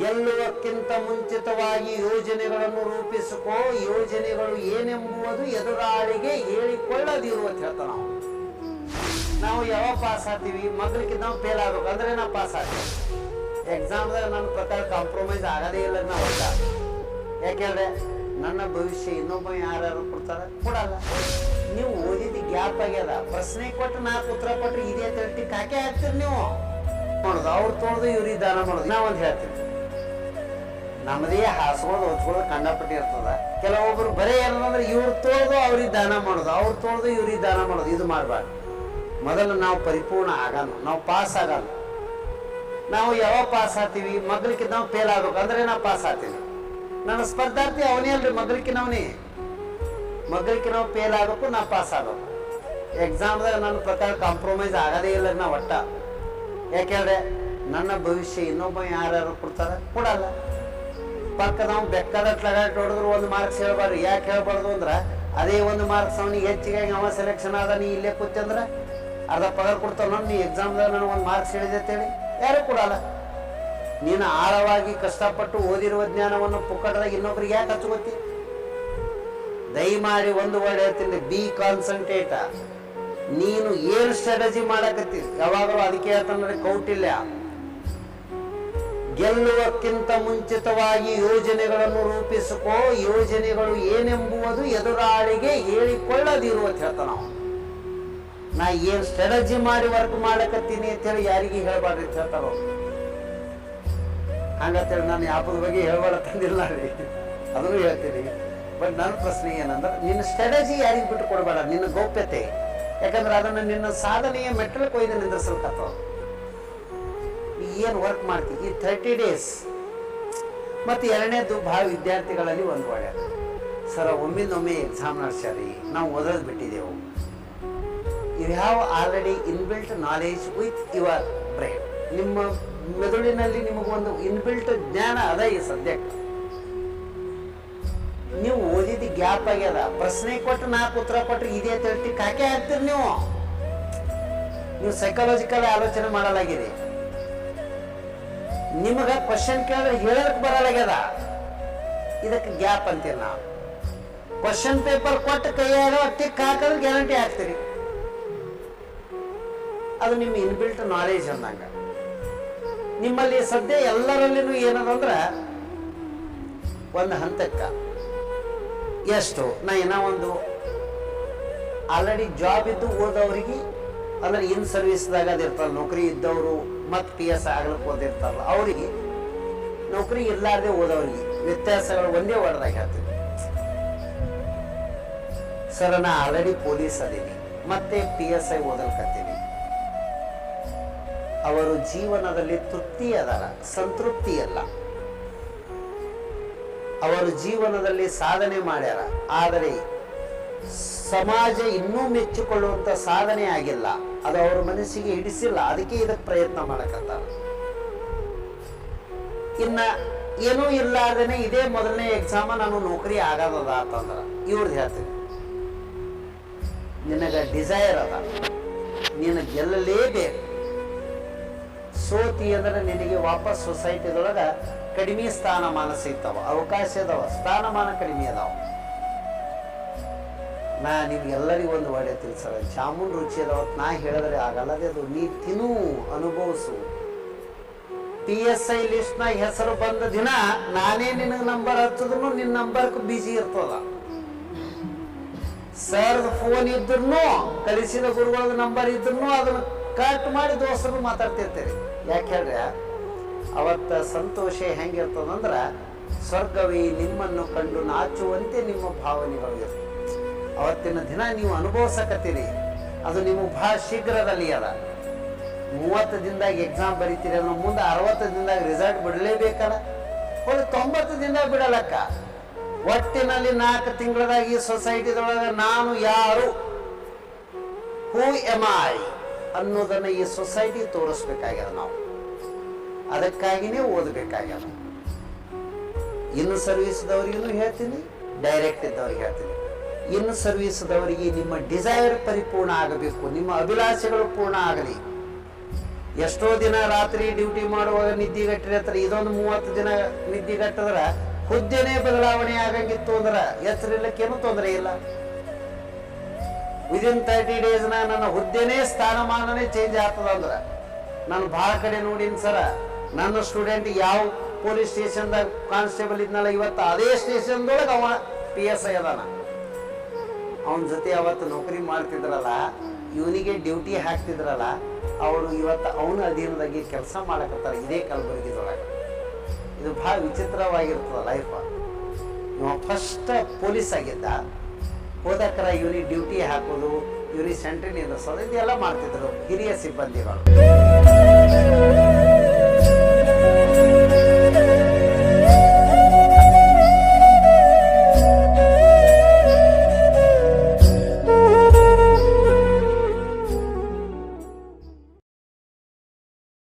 ಗೆಲ್ಲುವಕ್ಕಿಂತ ಮುಂಚಿತವಾಗಿ ಯೋಜನೆಗಳನ್ನು ರೂಪಿಸಿಕೋ, ಯೋಜನೆಗಳು ಏನೆಂಬುವುದು ಎದುರಾಳಿಗೆ ಹೇಳಿಕೊಳ್ಳದಿರುವ ಅಂತ ಹೇಳ್ತಾರೆ ನಾವು ನಾವು ಯಾವಾಗ ಪಾಸ್ ಆಗ್ತೀವಿ? ಮಗ್ಲಿಕ್ಕೆ ನಾವು ಫೇಲ್ ಆಗ್ಬೇಕು. ಅಂದ್ರೆ ನಾವು ಪಾಸ್ ಆಗ್ತೀವಿ ಎಕ್ಸಾಮ್ದಾಗ ನನ್ನ ಪ್ರಕಾರ ಕಾಂಪ್ರಮೈಸ್ ಆಗದೇ ಇಲ್ಲ ನಾವು ಯಾಕೆಂದ್ರೆ ನನ್ನ ಭವಿಷ್ಯ ಇನ್ನೊಬ್ಬ ಯಾರ್ಯಾರು ಕೊಡ್ತಾರ? ಕೊಡಲ್ಲ. ನೀವು ಓದಿದ ಗ್ಯಾಪ್ ಆಗ್ಯದ. ಪ್ರಶ್ನೆ ಕೊಟ್ಟು ನಾಲ್ಕು ಉತ್ತರ ಕೊಟ್ಟರೆ ಇದೇ ತರ್ಟಿ ಕಾಕೆ ಹಾಕ್ತೀರಿ ನೀವು? ನೋಡೋದು ಅವ್ರು ತೊಳೆದು ಇವ್ರಿಗೆ ದಾನ ಮಾಡೋದು. ನಾವೊಂದು ಹೇಳ್ತೀವಿ ನಮ್ಮದೇ ಹಾಸ್ಕೊಂಡು ಹೊಚ್ಕೊಳ್ಳೋದು ಕಂಡಪಟ್ಟಿ ಇರ್ತದ. ಕೆಲವೊಬ್ರು ಬರೇ ಏನಂದ್ರೆ ಇವ್ರು ತೋಳ್ದು ಅವ್ರಿಗೆ ದಾನ ಮಾಡೋದು, ಅವ್ರು ತೋಳ್ದು ಇವ್ರಿಗೆ ದಾನ ಮಾಡೋದು, ಇದು ಮಾಡಬಾರ್ದು. ಮೊದಲು ನಾವು ಪರಿಪೂರ್ಣ ಆಗಲ್ಲ, ನಾವು ಪಾಸ್ ಆಗಲ್ಲ. ನಾವು ಯಾವಾಗ ಪಾಸ್ ಆಗ್ತೀವಿ? ಮೊದಲಕ್ಕೆ ನಾವು ಫೇಲ್ ಆಗ್ಬೇಕು. ಅಂದ್ರೆ ನಾವು ಪಾಸ್ ಆಗ್ತೀವಿ. ನನ್ನ ಸ್ಪರ್ಧಾರ್ಥಿ ಅವನೇ ಅಲ್ರಿ ಮಗ್ಲಿಕ್ಕೆ ನಾವನೇ ಮಗ್ಲಿಕ್ಕೆ ನಾವು ಫೇಲ್ ಆಗ್ಬೇಕು, ನಾವು ಪಾಸ್ ಆಗ್ಬೇಕು. ಎಕ್ಸಾಮ್ದಾಗ ನನ್ನ ಪ್ರಕಾರ ಕಾಂಪ್ರಮೈಸ್ ಆಗದೇ ಇಲ್ಲ ನಾವು ಒಟ್ಟ. ಯಾಕೆಂದ್ರೆ ನನ್ನ ಭವಿಷ್ಯ ಇನ್ನೊಬ್ಬ ಯಾರ್ಯಾರು ಕೊಡ್ತಾರೆ? ಕೊಡಲ್ಲ. ಪಕ್ಕ ನಾವು ಬೆಕ್ಕದಟ್ ಲಗಾಟ್ ಹೊಡೆದ್ರು ಒಂದು ಮಾರ್ಕ್ಸ್ ಹೇಳ್ಬಾರ್ದು. ಯಾಕೆ ಹೇಳ್ಬಾರ್ದು ಅಂದ್ರೆ ಅದೇ ಒಂದು ಮಾರ್ಕ್ಸ್ ಅವನಿಗೆ ಹೆಚ್ಚಿಗೆ ಅವ ಸೆಲೆಕ್ಷನ್ ಆದ, ನೀ ಇಲ್ಲೇ ಕೂತಂದ್ರೆ ಅರ್ಧ ಪಗಾರ ಕೊಡ್ತಾವ ನೋಡಿ ನೀ ಎಕ್ಸಾಮ್ದಾಗ ನಾನು ಒಂದು ಮಾರ್ಕ್ಸ್ ಹೇಳಿದೆ ಅಂತೇಳಿ ಯಾರು ಕೊಡಲ್ಲ. ನೀನು ಆಳವಾಗಿ ಕಷ್ಟಪಟ್ಟು ಓದಿರುವ ಜ್ಞಾನವನ್ನು ಪುಕ್ಕಟದಾಗ ಇನ್ನೊಬ್ರಿಗೆ ಯಾಕೆ ಹಚ್ಕೋತಿ ದಯಮಾಡಿ ಒಂದು ವರ್ಡ್ ಹೇಳ್ತೀನಿ ಬಿ ಕಾನ್ಸಂಟ್ರೇಟ ನೀನು ಏನು ಸ್ಟ್ರಾಟಜಿ ಮಾಡಕತ್ತಿ? ಯಾವಾಗಲೂ ಅದಕ್ಕೆ ಹೇಳ್ತಾನೆ ಕೌಟಿಲ್ಯ. ಗೆಲ್ಲುವಕ್ಕಿಂತ ಮುಂಚಿತವಾಗಿ ಯೋಜನೆಗಳನ್ನು ರೂಪಿಸಿಕೋ, ಯೋಜನೆಗಳು ಏನೆಂಬುವುದು ಎದುರಾಳಿಗೆ ಹೇಳಿಕೊಳ್ಳದಿರುವ ಅಂತ ಹೇಳ್ತಾನ ನಾವು ನಾ ಏನ್ ಸ್ಟ್ರಾಟಜಿ ಮಾಡಿ ವರ್ಕ್ ಮಾಡಕತ್ತೀನಿ ಅಂತೇಳಿ ಯಾರಿಗೆ ಹೇಳ್ಬಾರ್ದು ಅಂತ ಹೇಳ್ತಾರ ಹಂಗಂತೇಳಿ ನಾನು ಯಾಪದ ಬಗ್ಗೆ ಹೇಳ್ಬಾರತ್ತಂದಿಲ್ಲ ರೀ. ಅದನ್ನು ಹೇಳ್ತೀನಿ. ಬಟ್ ನನ್ನ ಪ್ರಶ್ನೆ ಏನಂದ್ರೆ, ನಿನ್ನ ಸ್ಟ್ರಾಟಜಿ ಯಾರಿಗೆ ಬಿಟ್ಟು ಕೊಡಬೇಡ, ನಿನ್ನ ಗೌಪ್ಯತೆ. ಯಾಕಂದ್ರೆ ಅದನ್ನು ನಿನ್ನ ಸಾಧನೆಯ ಮೆಟ್ಟಲು ಕೊಯ್ದು ನಿಂದ್ರಿಸಲ್ಕತ್ತವ ಏನು ವರ್ಕ್ ಮಾಡ್ತೀವಿ? ಈ ಥರ್ಟಿ ಡೇಸ್ ಮತ್ತು ಎರಡನೇದು ಭಾಳ ವಿದ್ಯಾರ್ಥಿಗಳಲ್ಲಿ ಒಂದು ಒಳ್ಳೆಯದು ಸರ, ಒಮ್ಮಿಂದೊಮ್ಮೆ ಎಕ್ಸಾಮ್ ನಡೆಸ್ಯಾರಿ. ನಾವು ಓದೋದು ಬಿಟ್ಟಿದ್ದೆವು. You have already inbuilt knowledge with your brain ನಿಮ್ಮ ಮೆದುಳಿನಲ್ಲಿ ನಿಮಗೊಂದು ಇನ್ಬಿಲ್ಟ್ ಜ್ಞಾನ ಅದ ಈ ಸದ್ಯಕ್ಕೆ ನೀವು ಓದಿದ ಗ್ಯಾಪ್ ಆಗ್ಯದ. ಪ್ರಶ್ನೆ ಕೊಟ್ಟು ನಾಲ್ಕು ಉತ್ತರ ಕೊಟ್ಟರೆ ಇದೇ ತಿಳ್ತಿ ಕಾಕೆ ಹಾಕ್ತೀರಿ ನೀವು? ನೀವು ಸೈಕಾಲಜಿಕಲ್ ಆಲೋಚನೆ ಮಾಡಲಾಗಿದೆ. ನಿಮಗ ಕ್ವಶನ್ ಕೇಳಿದ್ರೆ ಹೇಳಕ್ ಬರಲಾಗ್ಯದ? ಇದಕ್ಕೆ ಗ್ಯಾಪ್ ಅಂತೀವಿ ನಾವು. ಕ್ವಶನ್ ಪೇಪರ್ ಕೊಟ್ಟು ಕೈಯಾಗ ಟಿಕ್ ಹಾಕಿದ್ರೆ ಗ್ಯಾರಂಟಿ ಹಾಕ್ತೀರಿ ಅದು ನಿಮ್ಮ ಇನ್ಬಿಲ್ಟ್ ನಾಲೆಜ್ ಅಂದಂಗ. ನಿಮ್ಮಲ್ಲಿ ಸದ್ಯ ಎಲ್ಲರಲ್ಲಿನೂ ಏನದಂದ್ರ ಒಂದು ಹಂತಕ್ಕ. ಎಷ್ಟು? ನಾ ಏನೋ ಒಂದು ಆಲ್ರೆಡಿ ಜಾಬ್ ಇದ್ದು ಓದೋರಿಗೆ ಅಂದ್ರೆ ಇನ್ ಸರ್ವಿಸ್ದಾಗ ಅದಿರ್ತಾರಲ್ಲ ನೌಕರಿ ಇದ್ದವರು ಮತ್ತು ಪಿ ಎಸ್ ಆಗ್ಲಿಕ್ಕೆ ಓದಿರ್ತಾರಲ್ಲ, ಅವರಿಗೆ ನೌಕರಿ ಇರಲಾರ್ದೆ ಓದೋರಿಗೆ ವ್ಯತ್ಯಾಸಗಳು ಒಂದೇ ವರ್ಡ್ದಾಗ ಹೇಳ್ತೀವಿ ಸರ್ ನಾ ಆಲ್ರೆಡಿ ಪೊಲೀಸ್ ಅದೀನಿ, ಮತ್ತೆ ಪಿ ಎಸ್ ಐ ಓದಲ್ಕತ್ತೀನಿ. ಅವರು ಜೀವನದಲ್ಲಿ ತೃಪ್ತಿ ಅದಾರ, ಸಂತೃಪ್ತಿ ಅಲ್ಲ. ಅವರು ಜೀವನದಲ್ಲಿ ಸಾಧನೆ ಮಾಡ್ಯಾರ, ಆದರೆ ಸಮಾಜ ಇನ್ನೂ ಮೆಚ್ಚಿಕೊಳ್ಳುವಂತ ಸಾಧನೆ ಆಗಿಲ್ಲ. ಅದು ಅವ್ರ ಮನಸ್ಸಿಗೆ ಹಿಡಿಸಿಲ್ಲ. ಅದಕ್ಕೆ ಇದಕ್ಕೆ ಪ್ರಯತ್ನ ಮಾಡಕತ್ತಾರ. ಇನ್ನ ಏನೂ ಇರ್ಲಾರ್ದೇನೆ ಇದೇ ಮೊದಲನೇ ಎಕ್ಸಾಮ ನಾನು ನೌಕರಿ ಆಗದದ ಅಂತಂದ್ರ ಇವ್ರದ್ದು ಹೇಳ್ತೀನಿ. ನಿನಗ ಡಿಸೈರ್ ಅದ. ನೀನು ಗೆಲ್ಲಲೇಬೇಕು. ಸೋತಿ ಅಂದ್ರೆ ನಿನಗೆ ವಾಪಸ್ ಸೊಸೈಟಿದೊಳಗೆ ಕಡಿಮೆ ಸ್ಥಾನಮಾನ ಸಿಗ್ತಾವ. ಅವಕಾಶ ಅದಾವ. ಸ್ಥಾನಮಾನ ಕಡಿಮೆ ಅದಾವ. ನಾ ನಿಮ್ಗೆಲ್ಲರಿಗೂ ಒಂದು ಒಳ್ಳೆ ತಿಳಿಸಲ್ಲ ಜಾಮೂನ್ ರುಚಿ ಅವತ್ತು ನಾ ಹೇಳಿದ್ರೆ ಆಗಲ್ಲದೆ ಅದು ನೀ ತಿನ್ನು, ಅನುಭವಿಸು. ಪಿ ಎಸ್ ಐ ಲಿಸ್ಟ್ನ ಹೆಸರು ಬಂದ ದಿನ ನಾನೇ ನಿನಗೆ ನಂಬರ್ ಹಚ್ಚಿದ್ರು ನಿನ್ನ ನಂಬರ್ಕ್ ಬಿಜಿ ಇರ್ತದ. ಸರ್ ಫೋನ್ ಇದ್ರು ಕಲಿಸಿದ ಗುರುಗಳ ನಂಬರ್ ಇದ್ರು ಅದನ್ನ ಕಟ್ ಮಾಡಿ ದೋಸ್ತರು ಮಾತಾಡ್ತಿರ್ತೀರಿ. ಯಾಕೆ ಹೇಳ್ರಿ? ಅವತ್ತ ಸಂತೋಷ ಹೆಂಗಿರ್ತದಂದ್ರ, ಸ್ವರ್ಗವೇ ನಿಮ್ಮನ್ನು ಕಂಡು ನಾಚುವಂತೆ ನಿಮ್ಮ ಭಾವನೆಗಳು ಇರ್ತವೆ. ಅವತ್ತಿನ ದಿನ ನೀವು ಅನುಭವಿಸಕತ್ತೀರಿ. ಅದು ನಿಮಗೆ ಬಹಳ ಶೀಘ್ರದಲ್ಲಿ ಅದ. ಮೂವತ್ತು ದಿನದಾಗ ಎಕ್ಸಾಮ್ ಬರೀತೀರಿ ಅನ್ನೋ ಮುಂದೆ ಅರವತ್ತು ದಿನದಾಗ ರಿಸಲ್ಟ್ ಬಿಡಲೇಬೇಕಲ್ಲ. ಹೊಳ್ಳಿ ತೊಂಬತ್ತು ದಿನದಾಗ ಬಿಡಲಕ್ಕ. ಒಟ್ಟಿನಲ್ಲಿ ನಾಲ್ಕು ತಿಂಗಳದಾಗ ಈ ಸೊಸೈಟಿದೊಳಗೆ ನಾನು ಯಾರು? ಹೂ ಎಂ ಐ ಅನ್ನೋದನ್ನ ಈ ಸೊಸೈಟಿ ತೋರಿಸ್ಬೇಕಾಗ್ಯದ ನಾವು. ಅದಕ್ಕಾಗಿನೇ ಓದಬೇಕಾಗ್ಯದ. ಇನ್ನು ಸರ್ವಿಸ್ದವ್ರಿಗೂ ಹೇಳ್ತೀನಿ ಡೈರೆಕ್ಟ್ ಇದ್ದವ್ರಿಗೆ ಹೇಳ್ತೀನಿ. ಇನ್ನು ಸರ್ವಿಸ್ದವರಿಗೆ ನಿಮ್ಮ ಡಿಸೈರ್ ಪರಿಪೂರ್ಣ ಆಗಬೇಕು, ನಿಮ್ಮ ಅಭಿಲಾಷೆಗಳು ಪೂರ್ಣ ಆಗಲಿ. ಎಷ್ಟೋ ದಿನ ರಾತ್ರಿ ಡ್ಯೂಟಿ ಮಾಡುವಾಗ ನಿದ್ದಿಗಟ್ಟಿರ್ತಾರೆ ಇದೊಂದು ಮೂವತ್ತು ದಿನ ನಿದ್ದಿಗಟ್ಟಿದ್ರೆ ಹುದ್ದೆನೇ ಬದಲಾವಣೆ ಆಗಂಗಿತ್ತು ಅಂದ್ರೆ ಹೆಸರಿಲ್ಲಕ್ಕೇನು ತೊಂದರೆ ಇಲ್ಲ. ವಿದಿನ್ ತರ್ಟಿ ಡೇಸ್ನ ನನ್ನ ಹುದ್ದೆನೇ ಸ್ಥಾನಮಾನನೇ ಚೇಂಜ್ ಆಗ್ತದ ಅಂದ್ರೆ, ನಾನು ಭಾಳ ಕಡೆ ನೋಡಿನ ಸರ, ನನ್ನ ಸ್ಟೂಡೆಂಟ್ ಯಾವ ಪೊಲೀಸ್ ಸ್ಟೇಷನ್ದಾಗ ಕಾನ್ಸ್ಟೇಬಲ್ ಇದ್ನಲ್ಲ, ಇವತ್ತು ಅದೇ ಸ್ಟೇಷನ್ದೊಳಗೆ ಅವ ಪಿ ಎಸ್ ಐ ಅದಾನ. ಅವನ ಜೊತೆ ಅವತ್ತು ನೌಕರಿ ಮಾಡ್ತಿದ್ರಲ್ಲ, ಇವನಿಗೆ ಡ್ಯೂಟಿ ಹಾಕ್ತಿದ್ರಲ್ಲ, ಅವರು ಇವತ್ತು ಅವನ ಅಧೀನದಾಗಿ ಕೆಲಸ ಮಾಡಕತ್ತಾರ ಇದೇ ಕಲಬುರಗಿದೊಳಗೆ. ಇದು ಭಾಳ ವಿಚಿತ್ರವಾಗಿರ್ತದ ಲೈಫ್ ಇವ ಫಸ್ಟ್ ಪೊಲೀಸ್ ಆಗಿದ್ದ ಹೋದಕ್ಕರ ಇವನಿಗೆ ಡ್ಯೂಟಿ ಹಾಕೋದು, ಇವನಿಗೆ ಸೆಂಟ್ರಿನಿಂದ ನಿಲ್ಲಿಸೋದು ಇದೆಲ್ಲ ಮಾಡ್ತಿದ್ರು ಹಿರಿಯ ಸಿಬ್ಬಂದಿಗಳು.